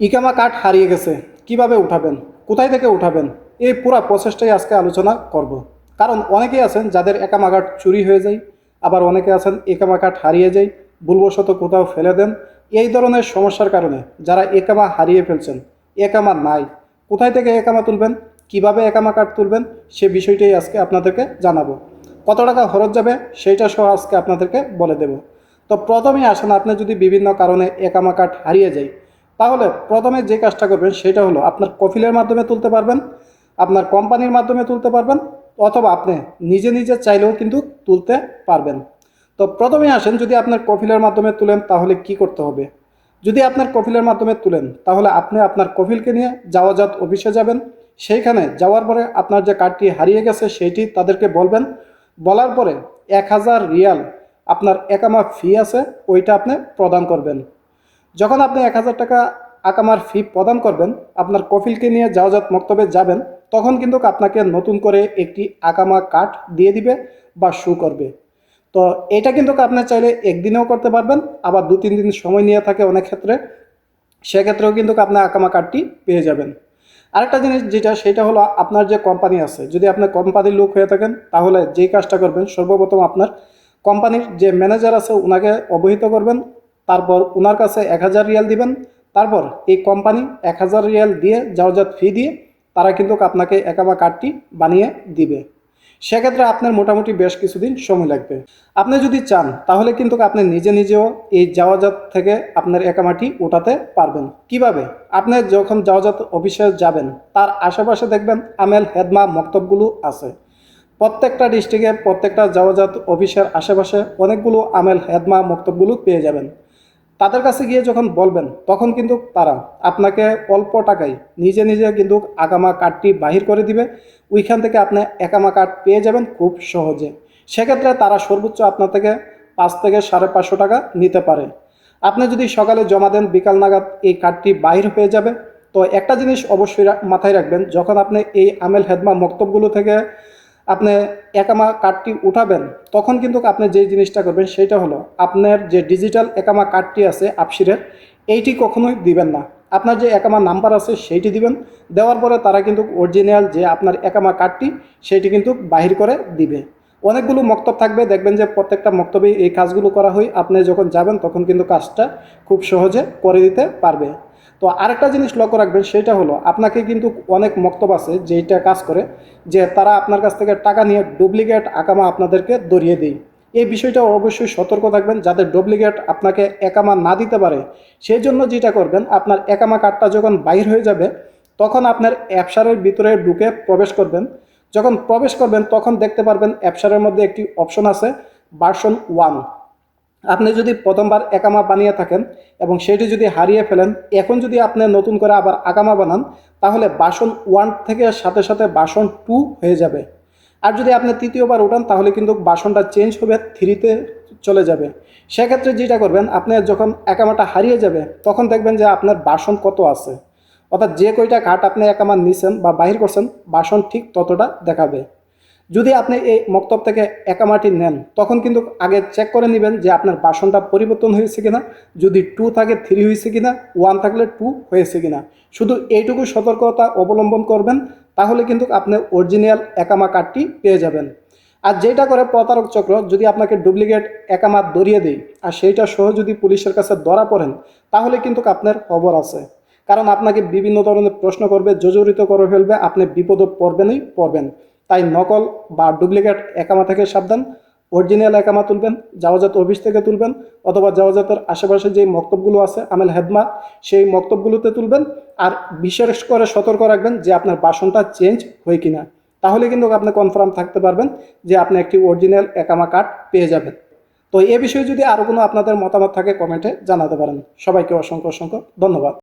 ইকামা card হারিয়ে গেছে, কীভাবে উঠাবেন, কোথায় থেকে উঠাবেন, এই পুরো প্রসেসটাই আজকে আলোচনা করব। কারণ অনেকেই আছেন যাদের একামা কার্ড চুরি হয়ে যায়, আবার অনেকে আছেন একামা কার্ড হারিয়ে যায়, ভুলবশত কোথাও ফেলে দেন। এই ধরনের সমস্যার কারণে যারা একামা হারিয়ে ফেলছেন একামা নাই, কোথায় থেকে একামা তুলবেন, কীভাবে একামা কার্ড তুলবেন, সে বিষয়টাই আজকে আপনাদেরকে জানাব। কত টাকা খরচ যাবে, সেইটা সহ আজকে আপনাদেরকে বলে দেব। তো প্রথমেই আসেন, আপনি যদি বিভিন্ন কারণে একামা কার্ড হারিয়ে যায় তাহলে প্রথমে যে কাজটা করবেন সেটা হলো আপনার কফিলের মাধ্যমে তুলতে পারবেন, আপনার কোম্পানির মাধ্যমে তুলতে পারবেন, অথবা আপনি নিজে নিজে চাইলেও কিন্তু তুলতে পারবেন। তো প্রথমে আসেন, যদি আপনার কফিলের মাধ্যমে তুলেন তাহলে কি করতে হবে? যদি আপনার কফিলের মাধ্যমে তুলেন, তাহলে আপনি আপনার কফিলকে নিয়ে যাওয়াজাত অফিসে যাবেন। সেইখানে যাওয়ার পরে আপনার যে কার্ডটি হারিয়ে গেছে সেইটি তাদেরকে বলবেন। বলার পরে এক হাজার রিয়াল আপনার একামা ফি আছে, ওইটা আপনি প্রদান করবেন। যখন আপনি এক হাজার টাকা আকামার ফি প্রদান করবেন, আপনার কফিলকে নিয়ে যাওয়াজাত মক্তবে যাবেন, তখন কিন্তু আপনাকে নতুন করে একটি আকামা কার্ড দিয়ে দিবে বা শু করবে। তো এটা কিন্তু আপনি চাইলে একদিনেও করতে পারবেন, আবার দু, তিন দিন সময় নিয়ে থাকে অনেক ক্ষেত্রে। সেক্ষেত্রেও কিন্তু আপনি আকামা কার্ডটি পেয়ে যাবেন। আরেকটা জিনিস যেটা, সেটা হলো আপনার যে কোম্পানি আছে, যদি আপনি কোম্পানির লোক হয়ে থাকেন, তাহলে যেই কাজটা করবেন, সর্বপ্রথম আপনার কোম্পানির যে ম্যানেজার আছে ওনাকে অবহিত করবেন। তারপর ওনার কাছে এক হাজার রিয়াল দিবেন। তারপর এই কোম্পানি এক হাজার রিয়াল দিয়ে যাওয়াজাত ফি দিয়ে তারা কিন্তু আপনাকে একামা কার্ডটি বানিয়ে দিবে। সেক্ষেত্রে আপনার মোটামুটি বেশ কিছুদিন সময় লাগবে। আপনি যদি চান, তাহলে কিন্তু আপনি নিজে নিজেও এই যাওয়াজাত থেকে আপনার একামাটি ওঠাতে পারবেন। কীভাবে? আপনি যখন যাওয়াজাত অফিসে যাবেন, তার আশেপাশে দেখবেন আমেল, হেদমা মক্তবগুলো আছে। প্রত্যেকটা ডিস্ট্রিক্টে প্রত্যেকটা যাওয়াজাত অফিসের আশেপাশে অনেকগুলো আমেল, হেদমা মক্তবগুলো পেয়ে যাবেন। তাদের কাছে গিয়ে যখন বলবেন, তখন কিন্তু তারা আপনাকে অল্প টাকায় নিজে নিজে কিন্তু আগামা কার্ডটি বাহির করে দিবে। ওইখান থেকে আপনি একামা কার্ড পেয়ে যাবেন খুব সহজে। সেক্ষেত্রে তারা সর্বোচ্চ আপনার থেকে পাঁচ থেকে সাড়ে পাঁচশো টাকা নিতে পারে। আপনি যদি সকালে জমা দেন, বিকাল নাগাদ এই কার্ডটি বাহির হয়ে যাবে। তো একটা জিনিস অবশ্যই মাথায় রাখবেন, যখন আপনি এই আমেল হেদমা মক্তবগুলো থেকে আপনি একামা কার্ডটি উঠাবেন, তখন কিন্তু আপনি যে জিনিসটা করবেন সেটা হলো আপনার যে ডিজিটাল একামা কার্ডটি আছে আপসিরের এইটি কখনোই দিবেন না। আপনার যে একামা নাম্বার আছে সেইটি দিবেন, দেওয়ার পরে তারা কিন্তু অরিজিনাল যে আপনার একামা কার্ডটি সেইটি কিন্তু বাহির করে দিবে। অনেকগুলো মক্তব থাকবে, দেখবেন যে প্রত্যেকটা মক্তবেই এই কাজগুলো করা হয়। আপনি যখন যাবেন, তখন কিন্তু কাজটা খুব সহজে করে দিতে পারবে। তো আরেকটা জিনিস লক্ষ্য রাখবেন, সেটা হলো আপনাকে কিন্তু অনেক মক্তব আছে যেইটা কাজ করে, যে তারা আপনার কাছ থেকে টাকা নিয়ে ডুপ্লিকেট আকামা আপনাদেরকে দরিয়ে দেয়। এই বিষয়টা অবশ্যই সতর্ক থাকবেন, যাতে ডুপ্লিকেট আপনাকে একামা না দিতে পারে। সেই জন্য যেটা করবেন, আপনার একামা কার্ডটা যখন বাইর হয়ে যাবে, তখন আপনার অ্যাপসারের ভিতরে ঢুকে প্রবেশ করবেন। যখন প্রবেশ করবেন, তখন দেখতে পারবেন অ্যাপসারের মধ্যে একটি অপশন আছে, ভার্সন ওয়ান। আপনি যদি প্রথমবার একামা বানিয়ে থাকেন এবং সেটি যদি হারিয়ে ফেলেন, এখন যদি আপনি নতুন করে আবার আকামা বানান, তাহলে বাসন ওয়ান থেকে সাথে সাথে বাসন টু হয়ে যাবে। আর যদি আপনি তৃতীয়বার উঠান, তাহলে কিন্তু বাসনটা চেঞ্জ হবে, থ্রিতে চলে যাবে। সেক্ষেত্রে যেটা করবেন, আপনি যখন একামাটা হারিয়ে যাবে, তখন দেখবেন যে আপনার বাসন কত আছে। অর্থাৎ যে কয়টা কাঠ আপনি একামা নিছেন বা বাহির করছেন, বাসন ঠিক ততটা দেখাবে। যদি আপনি এই মক্তব থেকে একামাটি নেন, তখন কিন্তু আগে চেক করে নেবেন যে আপনার বাসনটা পরিবর্তন হয়েছে কিনা, যদি টু থাকে থ্রি হয়েছে কিনা ওয়ান থাকলে টু হয়েছে কিনা। শুধু এইটুকু সতর্কতা অবলম্বন করবেন, তাহলে কিন্তু আপনি অরিজিনাল একামা কার্ডটি পেয়ে যাবেন। আর যেটা করে প্রতারক চক্র, যদি আপনাকে ডুপ্লিকেট একামা দরিয়ে দেয়, আর সেইটা সহ যদি পুলিশের কাছে ধরা পড়েন, তাহলে কিন্তু আপনার খবর আছে। কারণ আপনাকে বিভিন্ন ধরনের প্রশ্ন করবে, জর্জরিত করে ফেলবে, আপনি বিপদে পড়বেনই পড়বেন। তাই নকল বা ডুপ্লিকেট একামা থেকে সাবধান, অরিজিনাল একামা তুলবেন জাওয়াজাত অফিস থেকে তুলবেন অথবা জাওয়াজাতের আশেপাশে যে মক্তবগুলো আছে, আমেল হেদমা, সেই মক্তবগুলোতে তুলবেন আর বিশেষ করে সতর্ক রাখবেন যে আপনার বাসনটা চেঞ্জ হয় কিনা। তাহলে কিন্তু আপনি কনফার্ম থাকতে পারবেন যে আপনি একটি অরিজিনাল একামা কার্ড পেয়ে যাবেন। তো এ বিষয়ে যদি আরও কোনো আপনাদের মতামত থাকে কমেন্টে জানাতে পারেন। সবাইকে অসংখ্য অসংখ্য ধন্যবাদ।